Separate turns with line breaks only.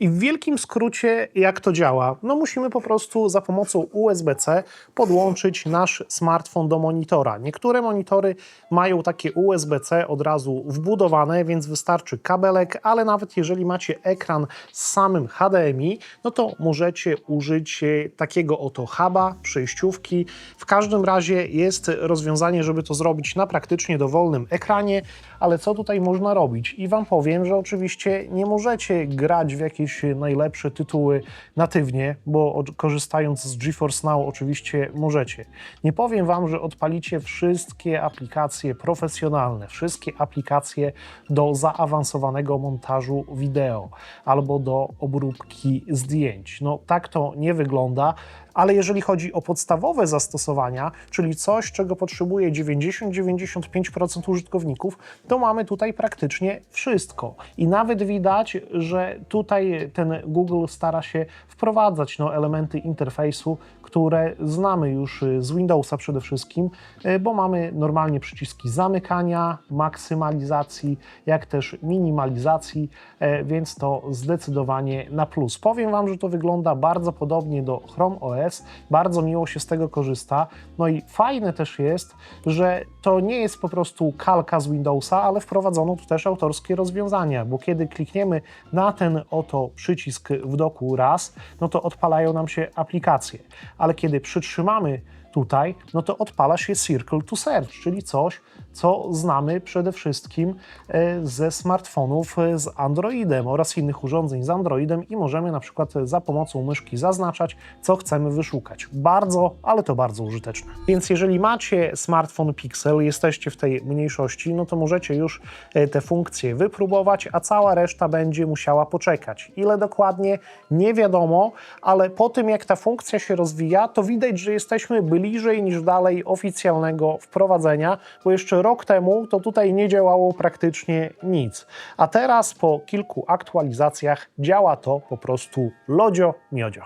I w wielkim skrócie, jak to działa? No musimy po prostu za pomocą USB-C podłączyć nasz smartfon do monitora. Niektóre monitory mają takie USB-C od razu wbudowane, więc wystarczy kabelek, ale nawet jeżeli macie ekran z samym HDMI, no to możecie użyć e, takiego oto huba, przejściówki. W każdym razie jest rozwiązanie, żeby to zrobić na praktycznie dowolnym ekranie, ale co tutaj można robić? I Wam powiem, że oczywiście nie możecie grać w jakieś najlepsze tytuły natywnie, bo korzystając z GeForce Now oczywiście możecie. Nie powiem Wam, że odpalicie wszystkie aplikacje profesjonalne, wszystkie aplikacje do zaawansowanego montażu wideo albo do obróbki zdjęć. No tak to nie wygląda. Ale jeżeli chodzi o podstawowe zastosowania, czyli coś, czego potrzebuje 90-95% użytkowników, to mamy tutaj praktycznie wszystko. I nawet widać, że tutaj ten Google stara się wprowadzać no, elementy interfejsu, które znamy już y, z Windowsa przede wszystkim, y, bo mamy normalnie przyciski zamykania, maksymalizacji, jak też minimalizacji, e, więc to zdecydowanie na plus. Powiem Wam, że to wygląda bardzo podobnie do Chrome OS, bardzo miło się z tego korzysta. No i fajne też jest, że to nie jest po prostu kalka z Windowsa, ale wprowadzono tu też autorskie rozwiązania, bo kiedy klikniemy na ten oto przycisk w doku raz, no to odpalają nam się aplikacje, ale kiedy przytrzymamy tutaj, no to odpala się Circle to Search, czyli coś, co znamy przede wszystkim e, ze smartfonów e, z Androidem oraz innych urządzeń z Androidem i możemy na przykład za pomocą myszki zaznaczać, co chcemy wyszukać. Bardzo, ale to bardzo użyteczne. Więc jeżeli macie smartfon Pixel, jesteście w tej mniejszości, no to możecie już e, te funkcje wypróbować, a cała reszta będzie musiała poczekać. Ile dokładnie, nie wiadomo, ale po tym jak ta funkcja się rozwija, to widać, że jesteśmy bliżej niż dalej oficjalnego wprowadzenia, bo jeszcze rok temu to tutaj nie działało praktycznie nic. A teraz po kilku aktualizacjach działa to po prostu lodzio miodzio.